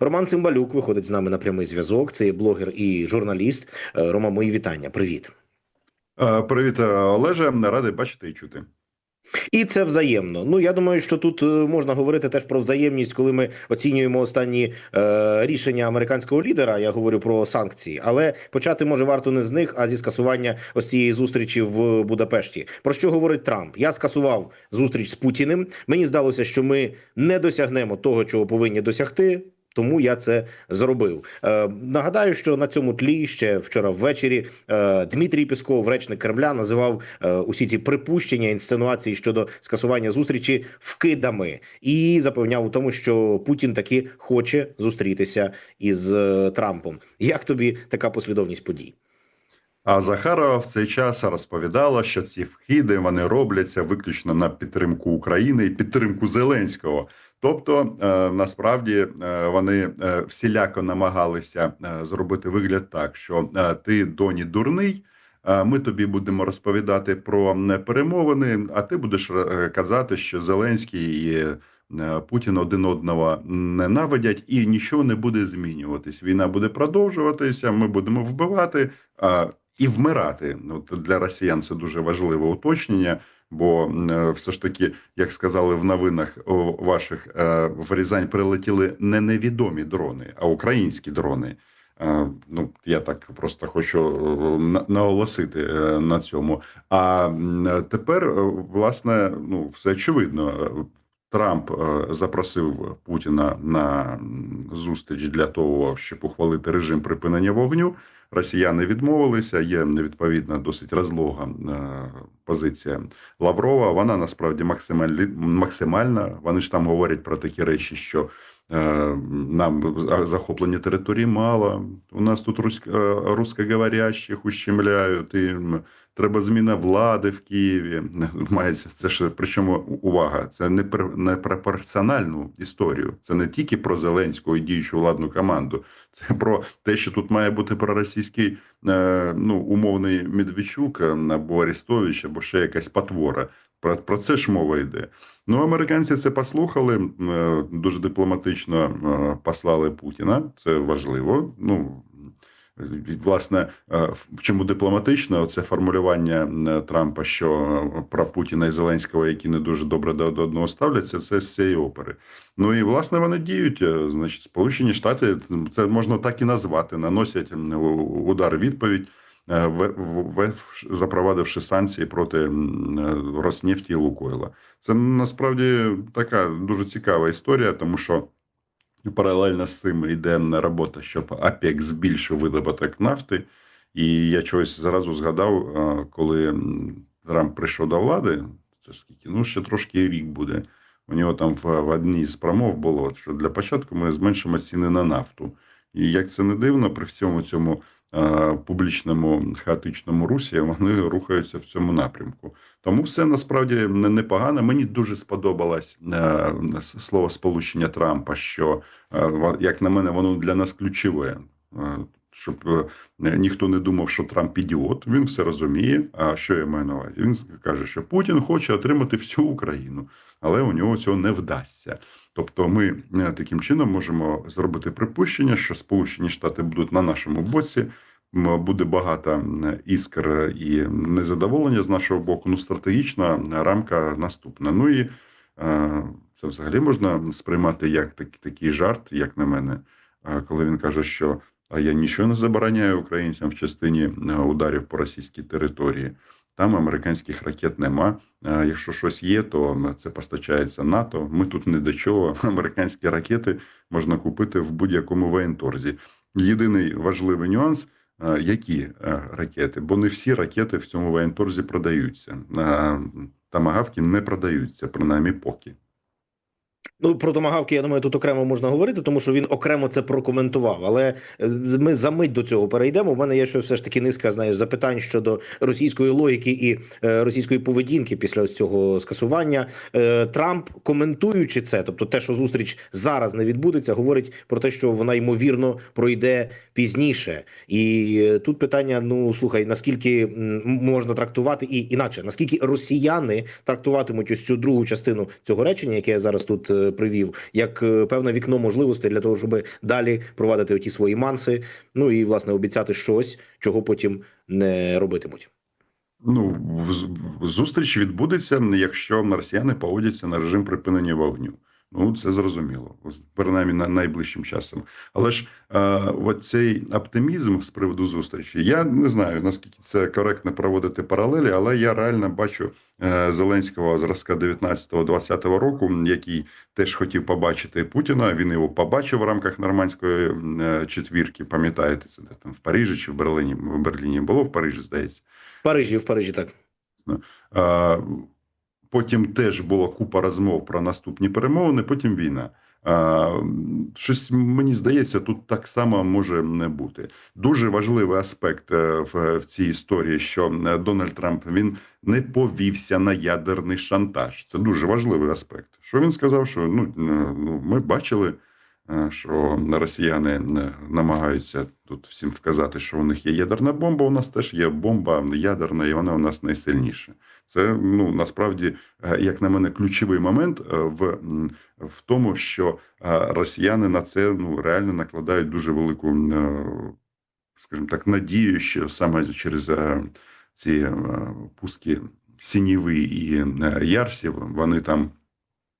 Роман Цимбалюк виходить з нами на прямий зв'язок. Це є блогер і журналіст. Е, Рома, мої вітання. Привіт. Е, Привіт, Олеже. Радий бачити і чути. І це взаємно. Ну я думаю, що тут е, можна говорити теж про взаємність, коли ми оцінюємо останні е, рішення американського лідера. Я говорю про санкції, але почати може варто не з них, а зі скасування ось цієї зустрічі в Будапешті. Про що говорить Трамп? Я скасував зустріч з Путіним. Мені здалося, що ми не досягнемо того, чого повинні досягти. Тому я це зробив. Е, нагадаю, що на цьому тлі ще вчора ввечері е, Дмитрій Пісков, речник Кремля, називав е, усі ці припущення інсценуації щодо скасування зустрічі вкидами і запевняв у тому, що Путін таки хоче зустрітися із е, Трампом. Як тобі така послідовність подій? А Захарова в цей час розповідала, що ці вхіди вони робляться виключно на підтримку України і підтримку Зеленського. Тобто, е, насправді е, вони е, всіляко намагалися зробити вигляд так, що ти доні дурний. Ми тобі будемо розповідати про перемовини, а ти будеш казати, що Зеленський і Путін один одного ненавидять, і нічого не буде змінюватись. Війна буде продовжуватися. Ми будемо вбивати і вмирати. Ну для росіян це дуже важливе уточнення. Бо е, все ж таки, як сказали в новинах ваших, е, в Рязань прилетіли не невідомі дрони, а українські дрони. Е, Ну, я так просто хочу наголосити на цьому. А тепер, власне, ну все очевидно. Трамп е, запросив Путіна на зустріч для того, щоб ухвалити режим припинення вогню. Росіяни відмовилися. Є відповідна досить розлога е, позиція Лаврова. Вона насправді максимальна. Вони ж там говорять про такі речі, що е, нам за- захоплення території мало. У нас тут руськ- русскоговорящих ущемляють. І треба зміна влади в Києві. Мається це ж причому увага. Це не не пропорціональну історію. Це не тільки про Зеленського і діючу владну команду. Це про те, що тут має бути проросійський е, ну умовний Медведчук е, або Арестович, або ще якась потвора. Про, про це ж мова йде. Ну, американці це послухали е, дуже дипломатично послали Путіна. Це важливо. Ну власне, е, в чому дипломатично це формулювання е, Трампа, що е, про Путіна і Зеленського, які не дуже добре до одного ставляться, це з цієї опери. Ну і власне вони діють. Значить, Сполучені Штати це можна так і назвати, наносять удар відповідь. запровадивши санкції проти Роснефті і Лукойла. Це насправді така дуже цікава історія, тому що паралельно з цим йде робота, щоб ОПЕК збільшив видобуток нафти. І я чогось зразу згадав, е, коли Трамп прийшов до влади, це скільки, ну ще трошки рік буде. У нього там в, одній з промов було, що для початку ми зменшимо ціни на нафту. І як це не дивно, при всьому цьому публічному хаотичному русі вони рухаються в цьому напрямку. Тому все насправді не- непогано. Мені дуже сподобалось е, слово сполучення Трампа, що е, як на мене, воно для нас ключове. Щоб е, ніхто не думав, що Трамп ідіот, він все розуміє. А що я маю на увазі? Він каже, що Путін хоче отримати всю Україну, але у нього цього не вдасться. Тобто, ми е, таким чином можемо зробити припущення, що Сполучені Штати будуть на нашому боці. Буде багато іскр і незадоволення з нашого боку. Ну, стратегічна рамка наступна. Ну і е, це взагалі можна сприймати як так, такий жарт, як на мене, коли він каже, що я нічого не забороняю українцям в частині ударів по російській території. Там американських ракет нема. Якщо щось є, то це постачається НАТО. Ми тут не до чого. Американські ракети можна купити в будь-якому воєнторзі. Єдиний важливий нюанс. Які ракети? Бо не всі ракети в цьому воєнторзі продаються. Тамагавки не продаються, принаймні поки. Ну про томагавки, я думаю, тут окремо можна говорити, тому що він окремо це прокоментував. Але е, ми за мить до цього перейдемо. У мене є ще все ж таки низка знаєш запитань щодо російської логіки і е, російської поведінки після ось цього скасування. Е, Трамп коментуючи це, тобто те, що зустріч зараз не відбудеться, говорить про те, що вона ймовірно пройде пізніше. І е, тут питання: ну слухай, наскільки можна трактувати і інакше, наскільки росіяни трактуватимуть ось цю другу частину цього речення, яке я зараз тут е, привів, як е, певне вікно можливостей для того, щоб далі провадити оті свої манси. Ну і власне обіцяти щось, чого потім не робитимуть. Ну, зустріч відбудеться, якщо росіяни погодяться на режим припинення вогню. Ну, це зрозуміло, принаймні на найближчим часом. Але ж е, цей оптимізм з приводу зустрічі, я не знаю наскільки це коректно проводити паралелі, але я реально бачу е, Зеленського зразка 19-20 року, який теж хотів побачити Путіна. Він його побачив в рамках нормандської е, четвірки. Пам'ятаєте, це де там в Парижі чи в Берліні? В Берліні було в Парижі, здається. В Парижі, в Парижі так. А, Потім теж була купа розмов про наступні перемовини, потім війна. Щось мені здається, тут так само може не бути. Дуже важливий аспект е, в, в цій історії, що е, Дональд Трамп він не повівся на ядерний шантаж. Це дуже важливий аспект. Що він сказав? Що ну, е, ну ми бачили, що росіяни е, намагаються тут всім вказати, що у них є ядерна бомба. У нас теж є бомба ядерна, і вона у нас найсильніша. Це ну насправді, е, як на мене, ключовий момент е, в, в тому, що е, росіяни на це ну реально накладають дуже велику, е, скажімо так, надію, що саме через е, ці е, пуски Сініви і е, Ярсів вони там.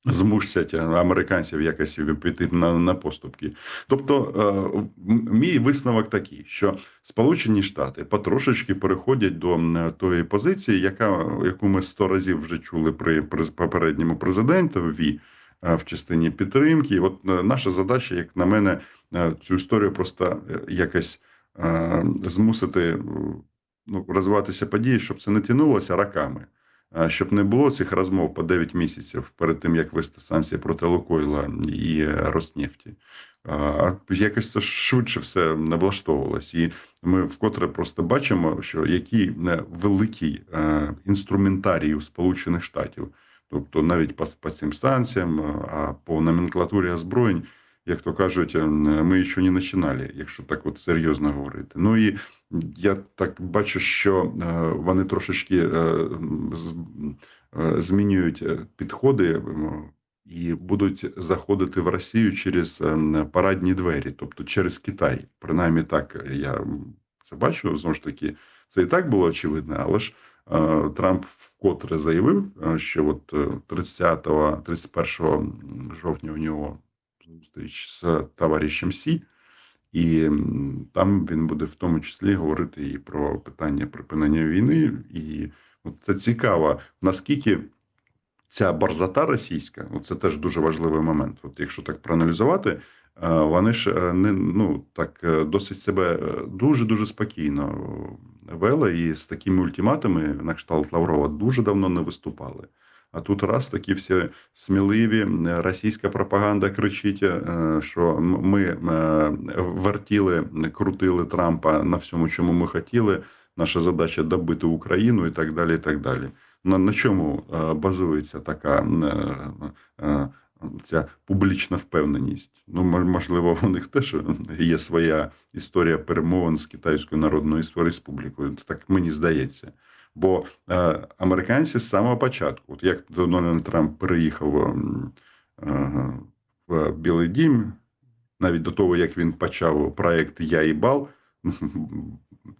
Змусять американців якось піти на, на поступки. Тобто, е, мій висновок такий, що Сполучені Штати потрошечки переходять до тої позиції, яка яку ми сто разів вже чули при, при попередньому президентові е, в частині підтримки. От е, наша задача, як на мене, цю історію просто якось змусити ну, розвиватися події, щоб це не тянулося роками. Щоб не було цих розмов по 9 місяців перед тим, як вести санкції проти Лукойла і е, Роснефті. Якось це швидше все влаштовувалось. І ми вкотре просто бачимо, що який е, великий е, інструментарій у Сполучених Штатів, тобто навіть по, по цим станціям, е, а по номенклатурі озброєнь, як то кажуть, е, ми ще не починали, якщо так от серйозно говорити. Ну і я так бачу, що е, вони трошечки е, е, змінюють підходи. і будуть заходити в Росію через е, парадні двері, тобто через Китай. Принаймні так я це бачу. Знову ж таки, це і так було очевидно, але ж Трамп вкотре заявив, що от е, 30 31 жовтня у нього зустріч з товаришем Сі, і там він буде в тому числі говорити і про питання припинення війни. І от це цікаво, наскільки ця борзота російська, це теж дуже важливий момент. От якщо так проаналізувати, е, вони ж е, не ну так е, досить себе дуже дуже спокійно вели і з такими ультиматами на кшталт Лаврова дуже давно не виступали. А тут раз такі всі сміливі, російська пропаганда кричить, е, що ми е, вертіли, крутили Трампа на всьому, чому ми хотіли. Наша задача добити Україну і так далі. І так далі. На, на чому е, базується така ця публічна впевненість? Ну, можливо, у них теж є своя історія перемовин з Китайською Народною Республікою. Так мені здається. Бо е, американці з самого початку, от як Дональд Трамп переїхав е, в Білий Дім, навіть до того, як він почав проект Я і Бал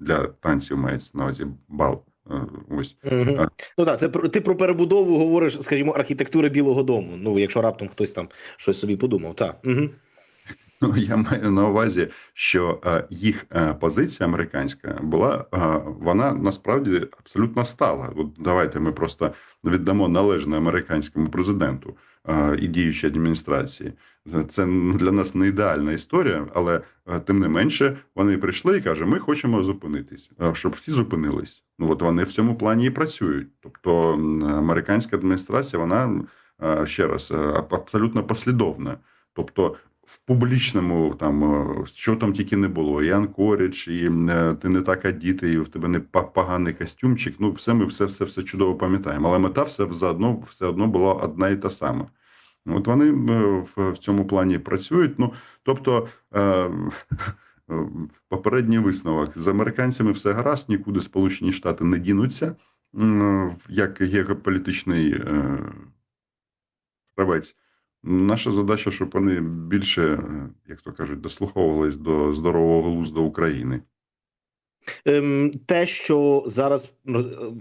для танців мається на увазі бал. е, Ось Угу. Ну так, це про ти про перебудову говориш, скажімо, архітектури Білого Дому. Ну, якщо раптом хтось там щось собі подумав, так. Угу. Ну, я маю на увазі, що е, їх е, позиція американська була, е, вона насправді абсолютно стала. От давайте ми просто віддамо належне американському президенту і діючій адміністрації. Це для нас не ідеальна історія, але тим не менше вони прийшли і кажуть, ми хочемо зупинитись, щоб всі зупинились. Ну от вони в цьому плані і працюють. Тобто американська адміністрація, вона ще раз абсолютно послідовна. Тобто в публічному там е, що там тільки не було, і Анкорідж, і е, ти не так одітий, і в тебе не поганий костюмчик. Ну, все ми все, все, все чудово пам'ятаємо. Але мета все заодно все одно була одна і та сама. От вони е, в, цьому плані працюють. Ну тобто. Е, Попередній висновок з американцями все гаразд, нікуди Сполучені Штати не дінуться як геополітичний гравець. Наша задача, щоб вони більше, е, як то кажуть, дослуховувались до здорового глузду України. Ем, те, що зараз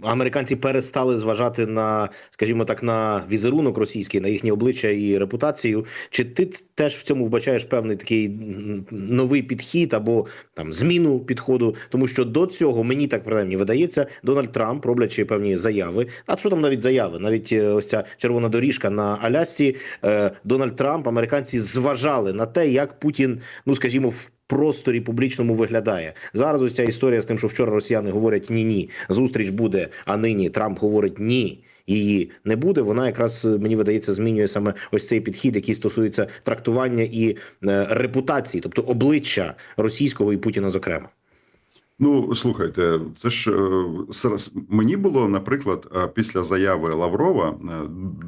американці перестали зважати на, скажімо так, на візерунок російський, на їхнє обличчя і репутацію, чи ти теж в цьому вбачаєш певний такий новий підхід або там зміну підходу? Тому що до цього мені так принаймні видається, Дональд Трамп, роблячи певні заяви, а що там навіть заяви, навіть е, ось ця червона доріжка на Алясці, е, Дональд Трамп, американці зважали на те, як Путін, ну скажімо, в просторі публічному виглядає. Зараз ось ця історія з тим, що вчора росіяни говорять ні, ні, зустріч буде, а нині Трамп говорить ні. Її не буде. Вона якраз е, мені видається змінює саме ось цей підхід, який стосується трактування і е, репутації, тобто обличчя російського і Путіна, зокрема. Ну, слухайте, це ж е, мені було, наприклад, після заяви Лаврова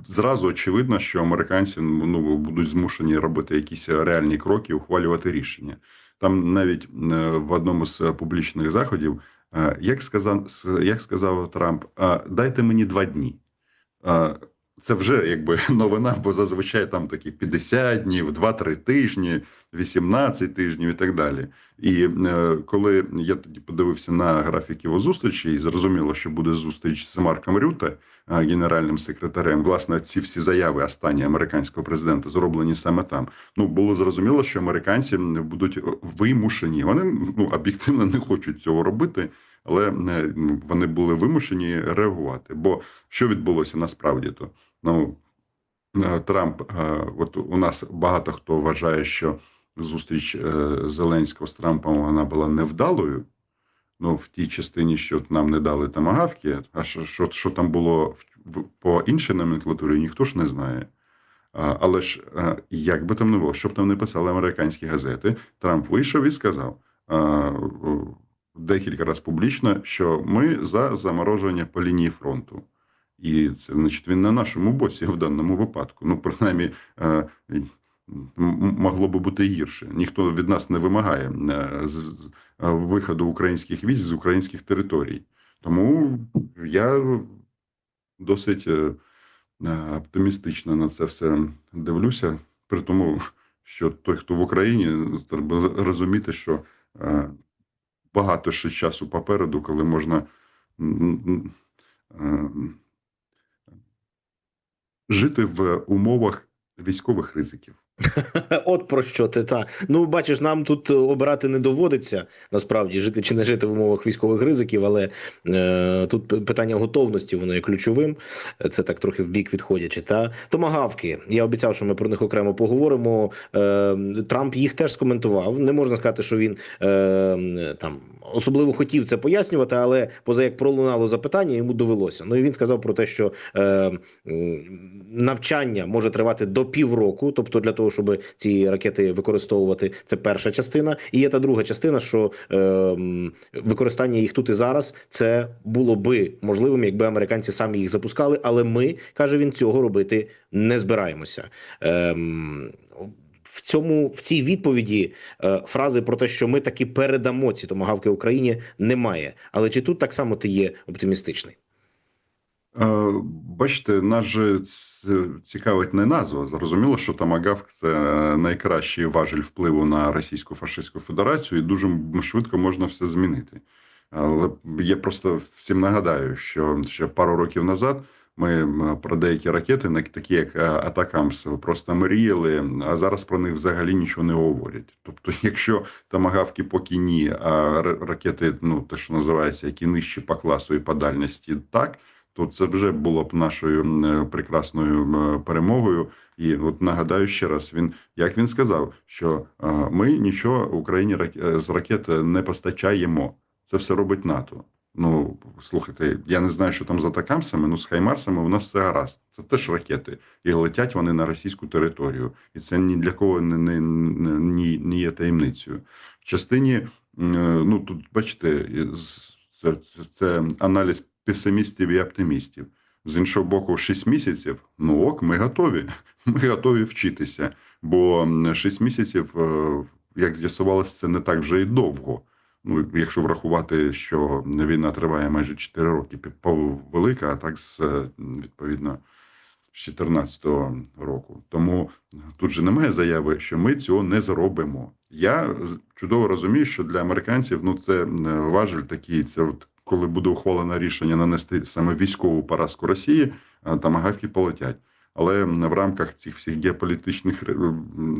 зразу очевидно, що американці ну, будуть змушені робити якісь реальні кроки, ухвалювати рішення. Там навіть е, в одному з публічних заходів, е, як сказав, як сказав Трамп, дайте мені два дні. Це вже якби новина, бо зазвичай там такі 50 днів, 2-3 тижні, 18 тижнів і так далі. І е, коли я тоді подивився на графік його зустрічі, і зрозуміло, що буде зустріч з Марком Рюте, е, генеральним секретарем, власне, ці всі заяви останні американського президента зроблені саме там. Ну було зрозуміло, що американці будуть вимушені. Вони ну об'єктивно не хочуть цього робити. Але е, вони були вимушені реагувати. Бо що відбулося насправді то? Ну е, Трамп, е, от у нас багато хто вважає, що зустріч е, Зеленського з Трампом вона була невдалою. Ну, в тій частині, що нам не дали тамагавки, а що, що, що там було в, по іншій номенклатурі, ніхто ж не знає. А, але ж, е, як би там не було, що б там не писали американські газети, Трамп вийшов і сказав а, декілька разів публічно, що ми за замороження по лінії фронту. І це, значить, він на нашому боці в даному випадку. Ну, принаймні, е, могло би бути гірше. Ніхто від нас не вимагає е, е, виходу українських військ з українських територій. Тому я досить оптимістично на це все дивлюся. При тому, що той, хто в Україні, треба розуміти, що багато ще часу попереду, коли можна жити в умовах військових ризиків. От про що ти та ну бачиш, нам тут обирати не доводиться насправді жити чи не жити в умовах військових ризиків, але е, тут питання готовності воно є ключовим. Це так трохи в бік відходячи. Та томагавки. Я обіцяв, що ми про них окремо поговоримо. Е, Трамп їх теж скоментував. Не можна сказати, що він е, там особливо хотів це пояснювати, але поза як пролунало запитання, йому довелося. Ну і він сказав про те, що е, навчання може тривати до півроку, тобто для того, щоб ці ракети використовувати, це перша частина. І є та друга частина, що е, використання їх тут і зараз це було би можливим, якби американці самі їх запускали. Але ми каже він цього робити не збираємося. Ем, в цьому в цій відповіді е, фрази про те, що ми таки передамо ці томагавки Україні, немає. Але чи тут так само ти є оптимістичний? Е, Бачите, нас же цікавить не назва. Зрозуміло, що Томагавк – це найкращий важель впливу на Російську фашистську Федерацію, і дуже швидко можна все змінити. Але я просто всім нагадаю, що ще пару років назад ми про деякі ракети, такі як е, Атакамс, просто мріяли, а зараз про них взагалі нічого не говорять. Тобто, якщо Томагавки поки ні, а ракети, ну те, що називається, які нижчі по класу і по дальності, так то це вже було б нашою е, прекрасною перемогою. І от нагадаю ще раз, він як він сказав, що е, ми нічого Україні е, з ракет не постачаємо. Це все робить НАТО. Ну слухайте, я не знаю, що там з атакамсами, ну з хаймарсами у нас все гаразд. Це теж ракети, і летять вони на російську територію, і це ні для кого не, не, не, не, є таємницею. В частині, е, ну тут бачите, це, це, це аналіз песимістів і оптимістів. З іншого боку, 6 місяців. Ну ок, ми готові. Ми готові вчитися. Бо 6 місяців, е, як з'ясувалося, це не так вже і довго. Ну, якщо врахувати, що війна триває майже 4 роки, велика, а так з е, відповідно з 2014 року. Тому тут же немає заяви, що ми цього не зробимо. Я чудово розумію, що для американців ну це е, важель такий. Це от коли буде ухвалено рішення нанести саме військову поразку Росії, е, тамагавки полетять. Але в рамках цих всіх геополітичних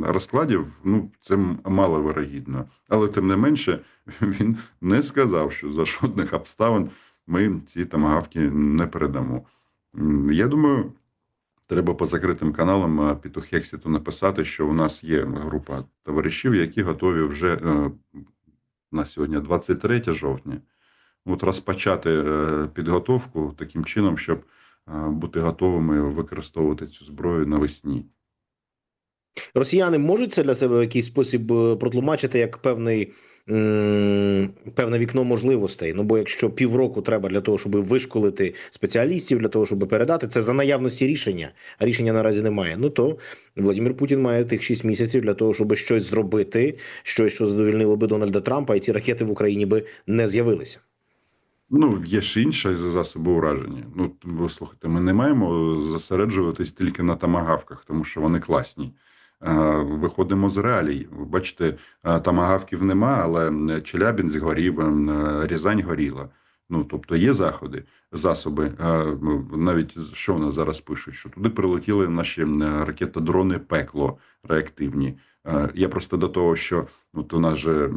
розкладів ну це маловирогідно. Але тим не менше він не сказав, що за жодних обставин ми ці тамагавки не передамо. Я думаю, треба по закритим каналам е, під Хексіту написати, що у нас є група товаришів, які готові вже е, на сьогодні 23 жовтня. От розпочати е, підготовку таким чином, щоб е, бути готовими використовувати цю зброю навесні. Росіяни можуть це для себе в якийсь спосіб е, протлумачити як певний. Певне вікно можливостей. Ну бо якщо півроку треба для того, щоб вишколити спеціалістів, для того, щоб передати це за наявності рішення, а рішення наразі немає. Ну то Владимир Путін має тих 6 місяців для того, щоб щось зробити, щось, що задовільнило би Дональда Трампа, і ці ракети в Україні би не з'явилися. Ну, є ж інші засоби ураження. Ну, ви слухайте, ми не маємо зосереджуватись тільки на тамагавках, тому що вони класні. Е, Виходимо з реалій. Ви бачите, е, тамагавків нема, але Челябін згорів, е, Рязань горіла. Ну, тобто є заходи, засоби. Е, Навіть що в нас зараз пишуть, що туди прилетіли наші е, ракетодрони пекло реактивні. Е, Я просто до того, що от у нас же е,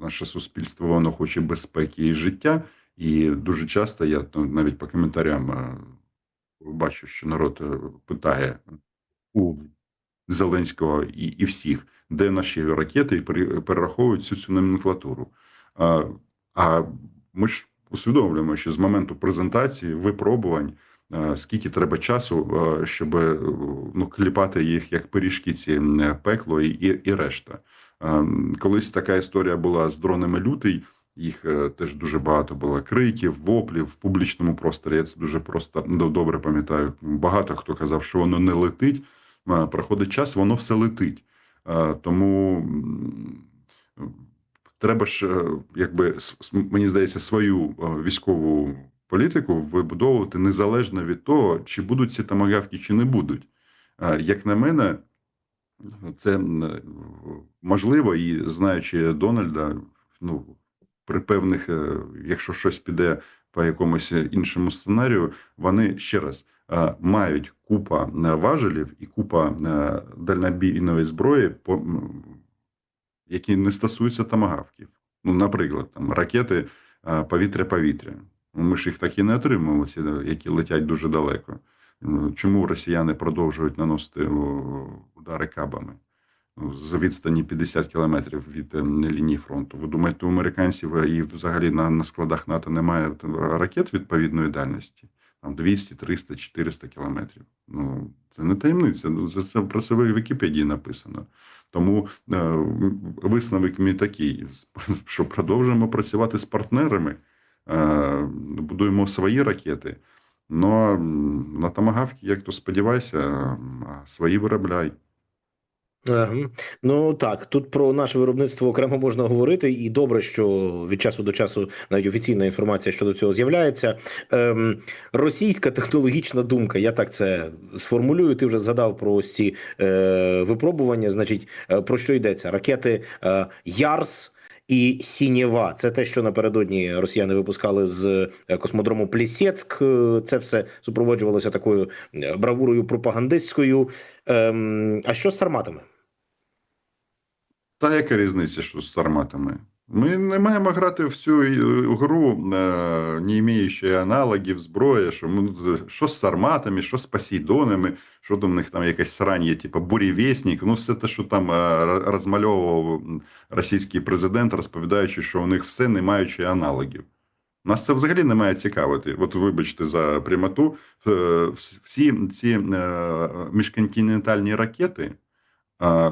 наше суспільство воно хоче безпеки і життя, і дуже часто я ну, навіть по коментарям е, бачу, що народ е, питає у Зеленського і, і всіх, де наші ракети, і пере- перераховують всю цю номенклатуру. А, а ми ж усвідомлюємо, що з моменту презентації, випробувань, е, скільки треба часу, щоб ну, кліпати їх як пиріжки, ці пекло і, і, і решта. Е, Колись така історія була з дронами лютий. Їх е, теж дуже багато було криків, воплів в публічному просторі. Я це дуже просто добре пам'ятаю. Багато хто казав, що воно не летить. Е, Проходить час, воно все летить. Е, Тому треба ж, якби мені здається, свою військову політику вибудовувати незалежно від того, чи будуть ці тамагавки, чи не будуть. Як на мене, це можливо, і знаючи Дональда, ну при певних, е, якщо щось піде по якомусь іншому сценарію, вони ще раз е, мають купа е, важелів і купа е, дальнобійної зброї, які не стосуються тамагавків. Ну, наприклад, там ракети е, повітря-повітря. Ми ж їх так і не отримуємо, ці, які летять дуже далеко. Чому росіяни продовжують наносити удари кабами? З відстані 50 кілометрів від е, лінії фронту. Ви думаєте, у американців і взагалі на, на складах НАТО немає е, ракет відповідної дальності? Там 200, 300, 400 кілометрів. Ну, це не таємниця. Ну, Це, це в Вікіпедії написано. Тому е, висновок мій такий, що продовжуємо працювати з партнерами, е, будуємо свої ракети. Ну, на тамагавки, як то сподівайся, свої виробляй. Ага. Ну так, тут про наше виробництво окремо можна говорити, і добре, що від часу до часу навіть офіційна інформація щодо цього з'являється. Ем, російська технологічна думка, я так це сформулюю. Ти вже згадав про ось ці е, випробування. Значить, е, про що йдеться? Ракети е, Ярс. І Сінєва це те, що напередодні росіяни випускали з е, космодрому Плісецьк. Е, Це все супроводжувалося такою е, бравурою пропагандистською. Ем, а що з сарматами? Та яка різниця, що з сарматами? Ми не маємо грати в цю е, гру, е, не маючи аналогів зброї, що, ми, що з сарматами, що з посейдонами, що там у них там якась срань є, типу бурєвєснік, ну все те, що там е, розмальовував російський президент, розповідаючи, що у них все не маючи аналогів. Нас це взагалі не має цікавити. От вибачте за прямоту, е, всі ці е, міжконтинентальні ракети.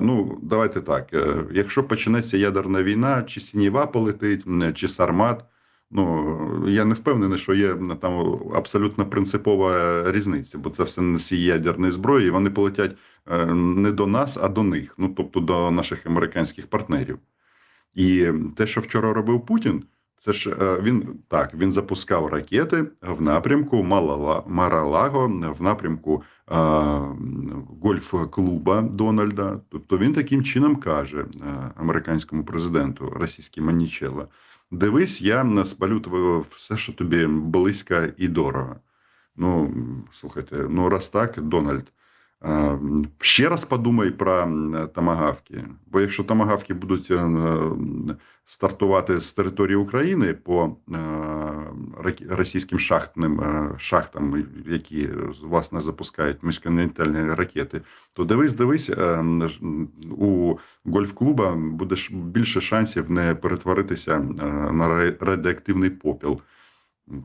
Ну, давайте так. е, Якщо почнеться ядерна війна, чи Сініва полетить, чи Сармат, ну я не впевнений, що є там абсолютно принципова різниця, бо це все носії ядерної зброї, і вони полетять е, не до нас, а до них, ну тобто до наших американських партнерів. І те, що вчора робив Путін, Це ж е, він так, він запускав ракети в напрямку Маралаго, в напрямку гольф-клуба Дональда. Тобто він таким чином каже е, американському президенту російській Манічело, дивись, я спалю твоє все, що тобі близько і дорого. Ну, слухайте, ну раз так, Дональд. Е, Ще раз подумай про м, тамагавки. Бо якщо тамагавки будуть е, стартувати з території України по е, російським шахтним е, шахтам, які власне запускають міжконтинентальні ракети, то дивись, дивись, у гольф-клуба буде більше шансів не перетворитися на радіоактивний попіл.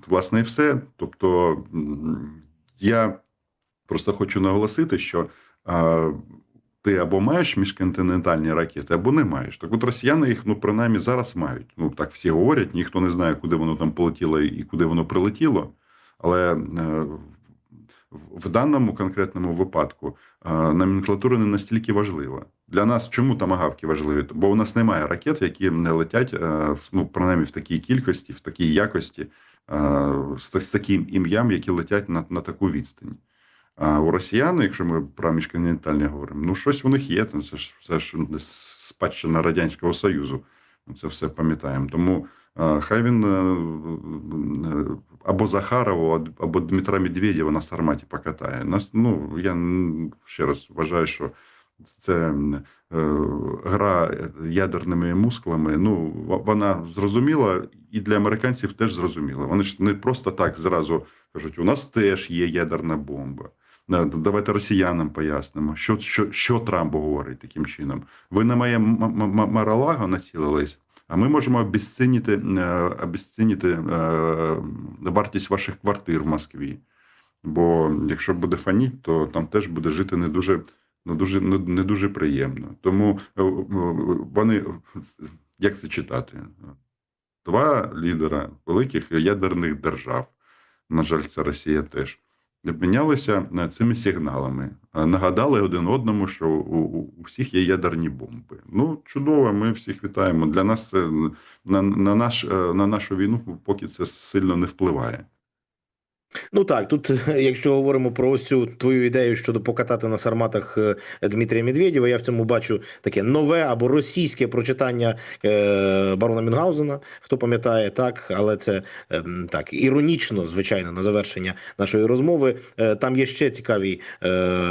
Власне, і все. Тобто, я просто хочу наголосити, що а, ти або маєш міжконтинентальні ракети, або не маєш. Так от росіяни їх, ну, принаймні, зараз мають. Ну, так всі говорять, ніхто не знає, куди воно там полетіло і куди воно прилетіло. Але е, в- даному конкретному випадку е, номенклатура не настільки важлива. Для нас чому тамагавки важливі? Бо у нас немає ракет, які не летять, е, в- ну, принаймні в такій кількості, в такій якості, е, з, з таким ім'ям, які летять на, на таку відстань. А у росіян, якщо ми про міжконтинентальні говоримо, ну щось у них є. Це ж це ж спадщина Радянського Союзу. Це все пам'ятаємо. Тому хай він е, е, або Захарова, або Дмитра Медведєва на Сарматі покатає. Нас, ну, я ще раз вважаю, що це е, гра ядерними мускулами. Ну, вона зрозуміла, і для американців теж зрозуміла. Вони ж не просто так зразу кажуть: у нас теж є ядерна бомба. Давайте росіянам пояснимо, що, що, що Трамп говорить таким чином. Ви на моє Маралаго націлились, а ми можемо обесцінити, е, обесцінити е, вартість ваших квартир в Москві. Бо якщо буде фаніт, то там теж буде жити не дуже, не дуже, не, дуже приємно. Тому е, вони, як це читати? Два лідера великих ядерних держав, на жаль, це Росія теж, обмінялися е, цими сигналами. Е, Нагадали один одному, що у, у всіх є ядерні бомби. Ну, чудово, ми всіх вітаємо. Для нас це на, на, наш, е, на нашу війну поки це сильно не впливає. Ну так, тут, якщо говоримо про ось цю твою ідею щодо покатати на сарматах е, Дмитрія Медведєва, я в цьому бачу таке нове або російське прочитання е, барона Мюнхгаузена, хто пам'ятає, так, але це ем, так іронічно, звичайно, на завершення нашої розмови. Е, там є ще цікаві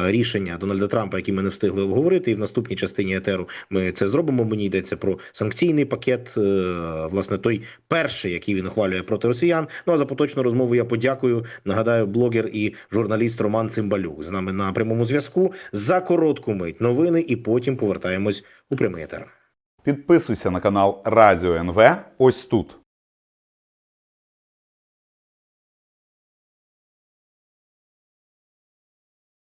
рішення Дональда Трампа, які ми не встигли обговорити. І в наступній частині етеру ми це зробимо. Мені йдеться про санкційний пакет, власне, той перший, який він ухвалює проти росіян. Ну а за поточну розмову я подякую. Нагадаю, блогер і журналіст Роман Цимбалюк з нами на прямому зв'язку. За коротку мить новини, і потім повертаємось у прямий етер. Підписуйся на канал Радіо НВ ось тут.